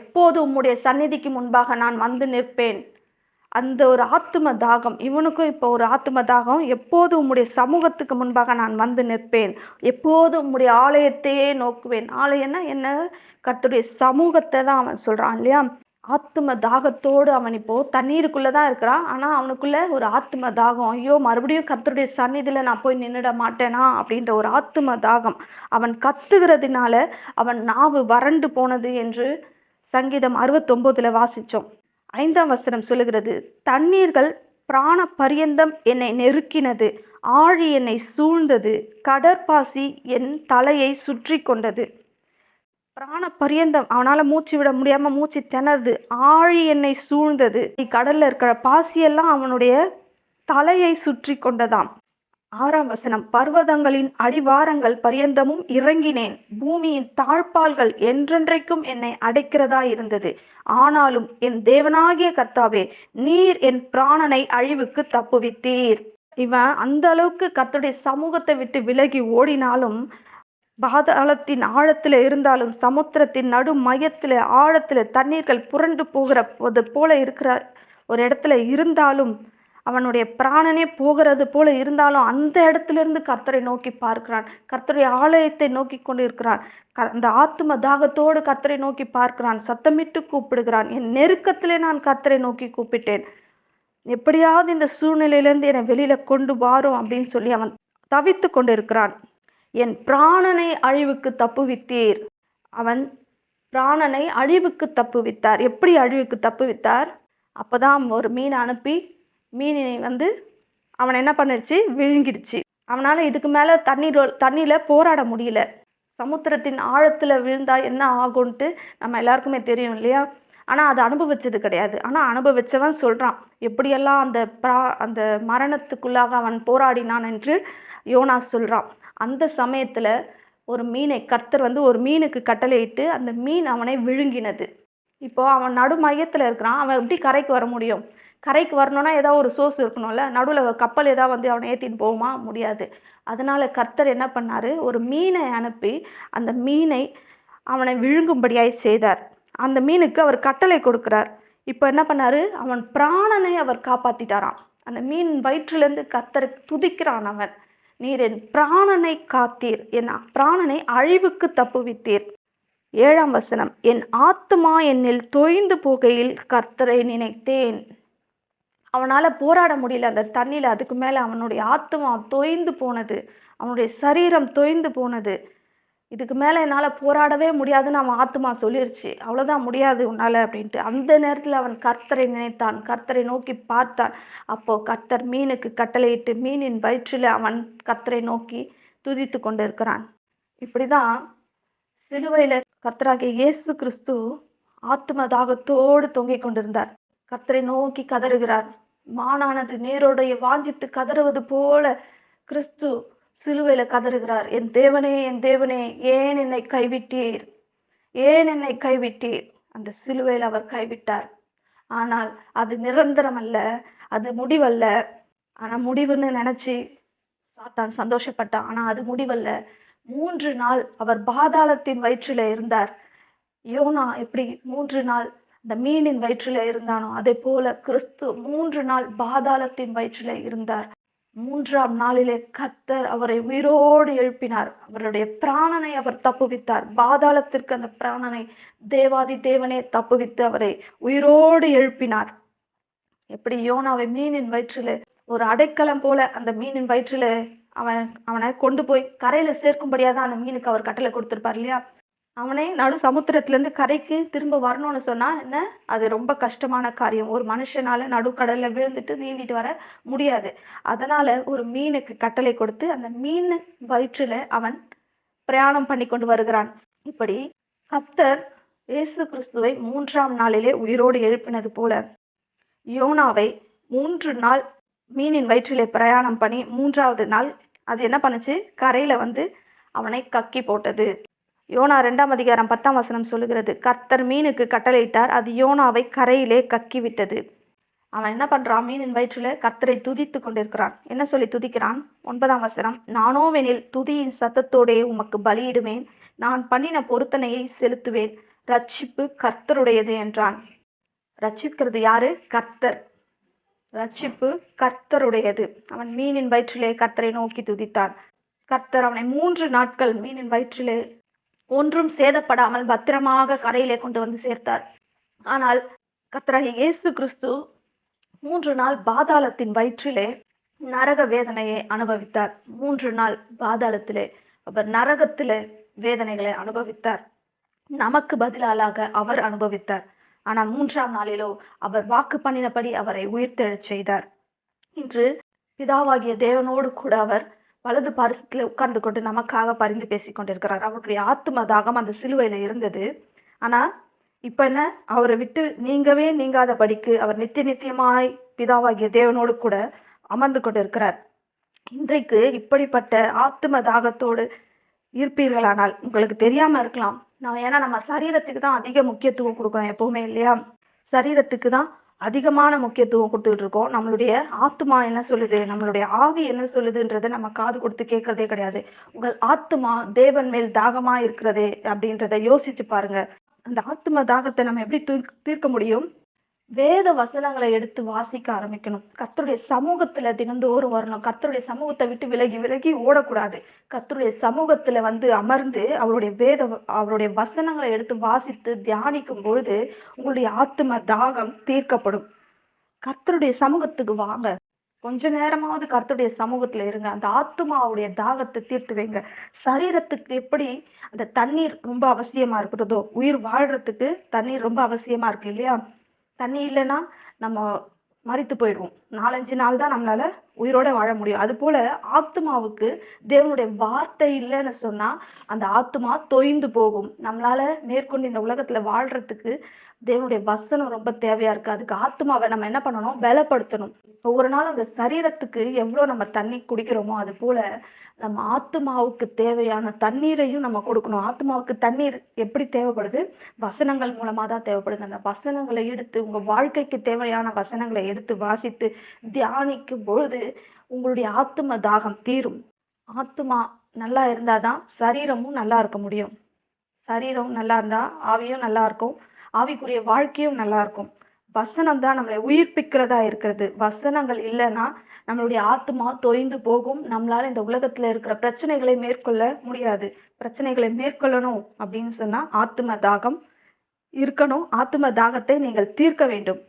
எப்போது உம்முடைய சந்நிதிக்கு முன்பாக நான் வந்து நிற்பேன்? அந்த ஒரு ஆத்தும தாகம் இவனுக்கும் இப்போ ஒரு ஆத்தும தாகம். எப்போது உம்முடைய சமூகத்துக்கு முன்பாக நான் வந்து நிற்பேன்? எப்போது உம்முடைய ஆலயத்தையே நோக்குவேன்? ஆலயம்னா என்ன? கர்த்தருடைய சமூகத்தை தான் அவன் சொல்றான் இல்லையா? ஆத்தும தாகத்தோடு அவன் இப்போ தண்ணீருக்குள்ளே தான் இருக்கிறான். ஆனா அவனுக்குள்ள ஒரு ஆத்தும தாகம். ஐயோ மறுபடியும் கத்தருடைய சந்நிதியில நான் போய் நின்றுட மாட்டேனா? அப்படின்ற ஒரு ஆத்தும தாகம். அவன் கத்துகிறதுனால அவன் நாவு வறண்டு போனது என்று சங்கீதம் அறுபத்தொம்போதில் வாசிச்சோம். ஐந்தாம் வசனம் சொல்லுகிறது தண்ணீர்கள் பிராண பரியந்தம் என்னை நெருக்கினது ஆழி என்னை சூழ்ந்தது கடற்பாசி என் தலையை சுற்றி கொண்டது. பிராண பரியந்தம் அவனால் மூச்சு விட முடியாமல் மூச்சு திணறுது ஆழி என்னை சூழ்ந்தது. கடலில் இருக்கிற பாசியெல்லாம் அவனுடைய தலையை சுற்றி கொண்டதாம். ஆறாம் வசனம் பர்வதங்களின் அடிவாரங்கள் பரியந்தமும் இறங்கினேன். பூமியின் தாழ்பால்கள் என்றென்றைக்கும் என்னை அடைக்கிறதா இருந்தது. ஆனாலும் என் தேவனாகிய கர்த்தாவே நீர் என் பிராணனை அழிவுக்கு தப்புவித்தீர். இவன் அந்த அளவுக்கு கர்த்தருடைய சமூகத்தை விட்டு விலகி ஓடினாலும் பாதாளத்தின் ஆழத்தில் இருந்தாலும் சமுத்திரத்தின் நடு மையத்தில் ஆழத்தில் தண்ணீர்கள் புரண்டு போகிற போது போல இருக்கிற ஒரு இடத்துல இருந்தாலும் அவனுடைய பிராணனே போகிறது போல இருந்தாலும் அந்த இடத்துல இருந்து கர்த்தரை நோக்கி பார்க்கிறான். கர்த்தருடைய ஆலயத்தை நோக்கி கொண்டு இருக்கிறான் க- அந்த ஆத்தும தாகத்தோடு கர்த்தரை நோக்கி பார்க்கிறான். சத்தமிட்டு கூப்பிடுகிறான். என் நெருக்கத்திலே நான் கர்த்தரை நோக்கி கூப்பிட்டேன். எப்படியாவது இந்த சூழ்நிலையிலேருந்து என்னை வெளியில கொண்டு வாரும் அப்படின்னு சொல்லி அவன் தவித்து கொண்டிருக்கிறான். என் பிராணனை அழிவுக்கு தப்புவித்தீர். அவன் பிராணனை அழிவுக்கு தப்புவித்தார். எப்படி அழிவுக்கு தப்புவித்தார்? அப்போதான் ஒரு மீன் அனுப்பி மீனினை வந்து அவனை என்ன பண்ணிருச்சு விழுங்கிடுச்சு. அவனால் இதுக்கு மேலே தண்ணீர் தண்ணியில் போராட முடியல. சமுத்திரத்தின் ஆழத்தில் விழுந்தால் என்ன ஆகும்ட்டு நம்ம எல்லாருக்குமே தெரியும் இல்லையா? ஆனால் அது அனுபவிச்சது கிடையாது. ஆனால் அனுபவிச்சவன் சொல்கிறான் எப்படியெல்லாம் அந்த பிரா அந்த மரணத்துக்குள்ளாக அவன் போராடினான் என்று யோனா சொல்கிறான் அந்த சமயத்தில் ஒரு மீனை கர்த்தர் வந்து ஒரு மீனுக்கு கட்டளையிட்டு அந்த மீன் அவனை விழுங்கினது. இப்போ அவன் நடு மையத்தில் இருக்கிறான். அவன் எப்படி கரைக்கு வர முடியும்? கரைக்கு வரணும்னா ஏதாவது ஒரு சோர்ஸ் இருக்கணும்ல நடுவில் கப்பல் ஏதாவது வந்து அவனை ஏற்றின்னு போகுமா? முடியாது. அதனால் கர்த்தர் என்ன பண்ணார்? ஒரு மீனை அனுப்பி அந்த மீனை அவனை விழுங்கும்படியாய் செய்தார். அந்த மீனுக்கு அவர் கட்டளை கொடுக்கிறார். இப்போ என்ன பண்ணார்? அவன் பிராணனை அவர் காப்பாற்றிட்டாராம் அந்த மீன் வயிற்றிலேருந்து கத்தரை துதிக்கிறான் அவன். நீர் என் பிராணனை காத்தீர். என் பிராணனை அழிவுக்கு தப்புவித்தீர். ஏழாம் வசனம் என் ஆத்துமா என்னில் தொய்ந்து போகையில் கர்த்தரை நினைத்தேன். அவனால் போராட முடியல. அந்த தண்ணியில் அதுக்கு மேலே அவனுடைய ஆத்துமா தொய்ந்து போனது. அவனுடைய சரீரம் தொய்ந்து போனது. இதுக்கு மேலே என்னால் போராடவே முடியாதுன்னு அவன் ஆத்துமா சொல்லிருச்சு. அவ்வளோதான் முடியாது உன்னால் அப்படின்ட்டு. அந்த நேரத்தில் அவன் கர்த்தரை நினைத்தான். கர்த்தரை நோக்கி பார்த்தான். அப்போது கர்த்தர் மீனுக்கு கட்டளையிட்டு மீனின் வயிற்றில் அவன் கர்த்தரை நோக்கி துதித்து கொண்டு இருக்கிறான் இப்படி தான் சிலுவையில் கர்த்தராகிய இயேசு கிறிஸ்து ஆத்தும தாகத்தோடு தொங்கிக் கொண்டிருந்தார். கர்த்தரை நோக்கி கதறுகிறார். மானானது நேரோடைய வாஞ்சித்து கதறுவது போல கிறிஸ்து சிலுவையில கதறுகிறார். என் தேவனே என் தேவனே ஏன் என்னை கைவிட்டீர்? ஏன் என்னை கைவிட்டீர்? அந்த சிலுவையில் அவர் கைவிட்டார். ஆனால் அது நிரந்தரம் அல்ல அது முடிவல்ல. ஆனா முடிவுன்னு நினைச்சு சாத்தான் சந்தோஷப்பட்டான். ஆனா அது முடிவல்ல. மூன்று நாள் அவர் பாதாளத்தின் வயிற்றில இருந்தார். யோனா எப்படி மூன்று நாள் அந்த மீனின் வயிற்றில இருந்தானோ அதே போல கிறிஸ்து மூன்று நாள் பாதாளத்தின் வயிற்றில இருந்தார். மூன்றாம் நாளிலே கத்தர் அவரை உயிரோடு எழுப்பினார். அவருடைய பிராணனை அவர் தப்புவித்தார். பாதாளத்திற்கு அந்த பிராணனை தேவாதி தேவனே தப்புவித்து அவரை உயிரோடு எழுப்பினார். எப்படி யோனாவை மீனின் வயிற்றில ஒரு அடைக்கலம் போல அந்த மீனின் வயிற்றில அவன் அவனை கொண்டு போய் கரையில சேர்க்கும்படியாதான் அந்த மீனுக்கு அவர் கட்டளை கொடுத்திருப்பார் இல்லையா? அவனை நடு சமுத்திரத்திலேருந்து கரைக்கு திரும்ப வரணும்னு சொன்னால் என்ன? அது ரொம்ப கஷ்டமான காரியம். ஒரு மனுஷனால் நடுக்கடலில் விழுந்துட்டு நீந்திட்டு வர முடியாது. அதனால் ஒரு மீனுக்கு கட்டளை கொடுத்து அந்த மீன் வயிற்றில் அவன் பிரயாணம் பண்ணி கொண்டு வருகிறான். இப்படி கத்தர் இயேசு கிறிஸ்துவை மூன்றாம் நாளிலே உயிரோடு எழுப்பினது போல யோனாவை மூன்று நாள் மீனின் வயிற்றிலே பிரயாணம் பண்ணி மூன்றாவது நாள் அது என்ன பண்ணுச்சு? கரையில் வந்து அவனை கக்கி போட்டது. யோனா ரெண்டாம் அதிகாரம் பத்தாம் வசனம் சொல்லுகிறது கர்த்தர் மீனுக்கு கட்டளையிட்டார் அது யோனாவை கரையிலே கக்கி விட்டது அவன் என்ன பண்ணுறான் மீனின் வயிற்றில் கர்த்தரை துதித்து கொண்டிருக்கிறான். என்ன சொல்லி துதிக்கிறான்? ஒன்பதாம் வசனம் நானோவெனில் துதியின் சத்தத்தோடே உமக்கு பலியிடுவேன். நான் பண்ணின பொருத்தனையை செலுத்துவேன். ரட்சிப்பு கர்த்தருடையது என்றான். ரட்சிக்கிறது யாரு? கர்த்தர். ரட்சிப்பு கர்த்தருடையது. அவன் மீனின் வயிற்றிலே கர்த்தரை நோக்கி துதித்தான். கர்த்தர் அவனை மூன்று நாட்கள் மீனின் வயிற்றிலே ஒன்றும் சேதப்படாமல் பத்திரமாக கரையிலே கொண்டு வந்து சேர்த்தார். ஆனால் கத்தராகி இயேசு கிறிஸ்து மூன்று நாள் பாதாளத்தின் வயிற்றிலே நரக வேதனையை அனுபவித்தார். மூன்று நாள் பாதாளத்திலே அவர் நரகத்திலே வேதனைகளை அனுபவித்தார். நமக்கு பதிலாக அவர் அனுபவித்தார். ஆனால் மூன்றாம் நாளிலோ அவர் வாக்கு பண்ணினபடி அவரை உயிர்த்தெழச் செய்தார். இன்று பிதாவாகிய தேவனோடு கூட அவர் வலது பாரிசத்தில் உட்கார்ந்து கொண்டு நமக்காக பரிந்து பேசிக் கொண்டிருக்கிறார் அவருடைய ஆத்ம தாகம் அந்த சிலுவையில் இருந்தது. ஆனால் இப்ப என்ன? அவரை விட்டு நீங்கவே நீங்காத படிக்கு அவர் நித்திய நித்தியமாய் பிதாவாகிய தேவனோடு கூட அமர்ந்து கொண்டிருக்கிறார். இன்றைக்கு இப்படிப்பட்ட ஆத்தும தாகத்தோடு இருப்பீர்களானால் உங்களுக்கு தெரியாம இருக்கலாம். நான் ஏன்னா நம்ம சரீரத்துக்கு தான் அதிக முக்கியத்துவம் கொடுக்குறோம் எப்பவுமே இல்லையா? சரீரத்துக்கு தான் அதிகமான முக்கியத்துவம் கொடுத்துட்டு இருக்கோம் நம்மளுடைய ஆத்மா என்ன சொல்லுது? நம்மளுடைய ஆவி என்ன சொல்லுதுன்றதை நம்ம காது கொடுத்து கேட்கறதே கிடையாது. உங்கள் ஆத்மா தேவன் மேல் தாகமா இருக்கிறதே அப்படின்றத யோசிச்சு பாருங்க. அந்த ஆத்ம தாகத்தை நம்ம எப்படி தீர்க்க- தீர்க்க முடியும்? வேத வசனங்களை எடுத்து வாசிக்க ஆரம்பிக்கணும். கர்த்தருடைய சமூகத்துல தினந்தோறும் வரணும். கர்த்தருடைய சமூகத்தை விட்டு விலகி விலகி ஓடக்கூடாது. கர்த்தருடைய சமூகத்துல வந்து அமர்ந்து அவருடைய வேத அவருடைய வசனங்களை எடுத்து வாசித்து தியானிக்கும் பொழுது உங்களுடைய ஆத்தும தாகம் தீர்க்கப்படும். கர்த்தருடைய சமூகத்துக்கு வாங்க. கொஞ்ச நேரமாவது கர்த்தருடைய சமூகத்துல இருங்க. அந்த ஆத்துமாவுடைய தாகத்தை தீர்த்து வைங்க. சரீரத்துக்கு எப்படி அந்த தண்ணீர் ரொம்ப அவசியமா இருக்கிறதோ உயிர் வாழ்றதுக்கு தண்ணீர் ரொம்ப அவசியமா இருக்கு இல்லையா? தண்ணி இல்லைன்னா நம்ம மறித்து போயிடுவோம். நாலஞ்சு நாள் தான் நம்மளால உயிரோட வாழ முடியும். அது போல ஆத்மாவுக்கு தேவனுடைய வார்த்தை இல்லைன்னு சொன்னா அந்த ஆத்மா தொய்ந்து போகும். நம்மளால மேற்கொண்டு இந்த உலகத்துல வாழ்றதுக்கு தேவனுடைய வசனம் ரொம்ப தேவையா இருக்கு. அதுக்கு ஆத்மாவை நம்ம என்ன பண்ணணும்? பலப்படுத்தணும். ஒவ்வொரு நாள் அந்த சரீரத்துக்கு எவ்வளவு நம்ம தண்ணி குடிக்கிறோமோ அது போல நம்ம ஆத்மாவுக்கு தேவையான தண்ணீரையும் நம்ம கொடுக்கணும். ஆத்மாவுக்கு தண்ணீர் எப்படி தேவைப்படுது? வசனங்கள் மூலமா தான் தேவைப்படுது. அந்த வசனங்களை எடுத்து உங்க வாழ்க்கைக்கு தேவையான வசனங்களை எடுத்து வாசித்து தியானிக்கும் பொழுது உங்களுடைய ஆத்ம தாகம் தீரும். ஆத்மா நல்லா இருந்தாதான் சரீரமும் நல்லா இருக்க முடியும். சரீரம் நல்லா இருந்தா ஆவியும் நல்லா இருக்கும். ஆவிக்குரிய வாழ்க்கையும் நல்லா இருக்கும். வசனம் தான் நம்மளை உயிர்ப்பிக்கிறதா இருக்கிறது. வசனங்கள் இல்லைன்னா நம்மளுடைய ஆத்மா தொய்ந்து போகும். நம்மளால இந்த உலகத்துல இருக்கிற பிரச்சனைகளை மேற்கொள்ள முடியாது. பிரச்சனைகளை மேற்கொள்ளணும் அப்படின்னு சொன்னா ஆத்ம தாகம் இருக்கணும். ஆத்ம தாகத்தை நீங்கள் தீர்க்க வேண்டும்.